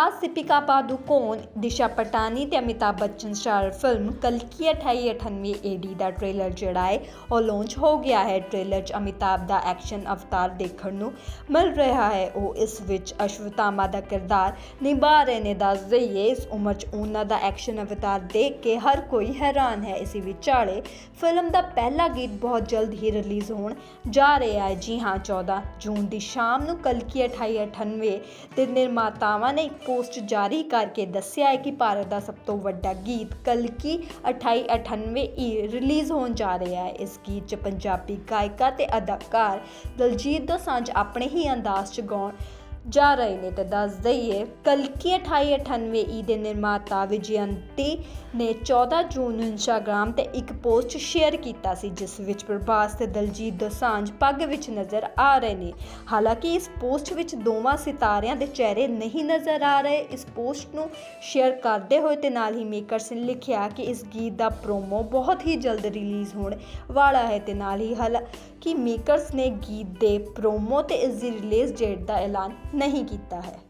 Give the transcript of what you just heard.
ਦੀਪਿਕਾ ਪਾਦੂਕੋਣ ਦਿਸ਼ਾ ਪਟਾਨੀ ਤੇ Amitabh Bachchan star film ਕਲਕੀ 2898 AD ਦਾ trailer ਜਿਹੜਾ ਹੈ ਉਹ ਲਾਂਚ ਹੋ ਗਿਆ ਹੈ ਟ੍ਰੇਲਰ 'ਚ ਅਮਿਤਾਭ ਦਾ ਐਕਸ਼ਨ ਅਵਤਾਰ ਦੇਖਣ ਨੂੰ ਮਿਲ ਰਿਹਾ ਹੈ ਉਹ ਇਸ ਵਿੱਚ ਅਸ਼ਵਤਾਮਾ ਦਾ ਕਿਰਦਾਰ ਨਿਭਾ ਰਹੇ ਨੇ ਦੱਸ ਦਈਏ ਇਸ ਉਮਰ 'ਚ ਉਹਨਾਂ ਦਾ ਐਕਸ਼ਨ ਅਵਤਾਰ ਦੇਖ ਕੇ ਹਰ ਕੋਈ ਹੈਰਾਨ ਹੈ ਇਸੇ ਵਿਚਾਲੇ ਫਿਲਮ ਦਾ ਪਹਿਲਾ ਗੀਤ ਬਹੁਤ ਜਲਦ ਹੀ ਰਿਲੀਜ਼ ਹੋਣ ਜਾ ਰਿਹਾ ਹੈ ਜੀ ਹਾਂ 14 ਜੂਨ ਦੀ ਸ਼ਾਮ ਨੂੰ ਕਲਕੀ 2898 ਦੇ ਨਿਰਮਾਤਾਵਾਂ ਨੇ ਇੱਕ ਪੋਸਟ ਜਾਰੀ ਕਰਕੇ ਦੱਸਿਆ ਹੈ ਕਿ ਭਾਰਤ ਦਾ ਸਭ ਤੋਂ ਵੱਡਾ ਗੀਤ ਕਲਕੀ 2898 ਈ ਰਿਲੀਜ਼ ਹੋਣ ਜਾ ਰਿਹਾ ਹੈ। ਇਸ ਗੀਤ 'ਚ ਪੰਜਾਬੀ ਗਾਇਕਾ ਤੇ ਅਦਾਕਾਰ ਦਲਜੀਤ ਦੋਸਾਂਝ ਆਪਣੇ ਹੀ ਅੰਦਾਜ਼ 'ਚ ਗਾਉਣ ਜਾ ਰਹੇ ਨੇ ਤੇ ਦੱਸ ਦਈਏ ਕਲਕੀ 2898 ਈ ਦੇ ਨਿਰਮਾਤਾ ਵਿਜਯੰਤੀ ਨੇ 14 ਜੂਨ ਨੂੰ ਇੰਸਟਾਗ੍ਰam ਤੇ ਇੱਕ ਪੋਸਟ ਸ਼ੇਅਰ ਕੀਤਾ ਸੀ, ਜਿਸ ਵਿੱਚ ਪ੍ਰਭਾਸ ਤੇ ਦਲਜੀਤ ਦੋਸਾਂਝ ਪੱਗ ਵਿੱਚ ਨਜ਼ਰ ਆ ਰਹੇ ਨੇ। ਹਾਲਾਂਕਿ ਇਸ ਪੋਸਟ ਵਿੱਚ ਦੋਵਾਂ ਸਿਤਾਰਿਆਂ ਦੇ ਚਿਹਰੇ ਨਹੀਂ ਨਜ਼ਰ ਆ ਰਹੇ। ਇਸ ਪੋਸਟ ਨੂੰ ਸ਼ੇਅਰ ਕਰਦੇ ਹੋਏ ਤੇ ਨਾਲ ਹੀ ਮੇਕਰਸ ਨੇ ਲਿਖਿਆ ਕਿ ਇਸ ਗੀਤ ਦਾ ਪ੍ਰੋਮੋ ਬਹੁਤ ਹੀ ਜਲਦ ਰਿਲੀਜ਼ ਹੋਣ ਵਾਲਾ ਹੈ ਤੇ ਨਾਲ ਹੀ ਹਾਲਾਂਕਿ ਮੇਕਰਸ ਨੇ ਗੀਤ ਦੇ ਪ੍ਰੋਮੋ ਤੇ ਇਸ ਦੀ ਰਿਲੀਜ਼ ਡੇਟ ਦਾ ਐਲਾਨ ਨਹੀਂ ਕੀਤਾ ਹੈ।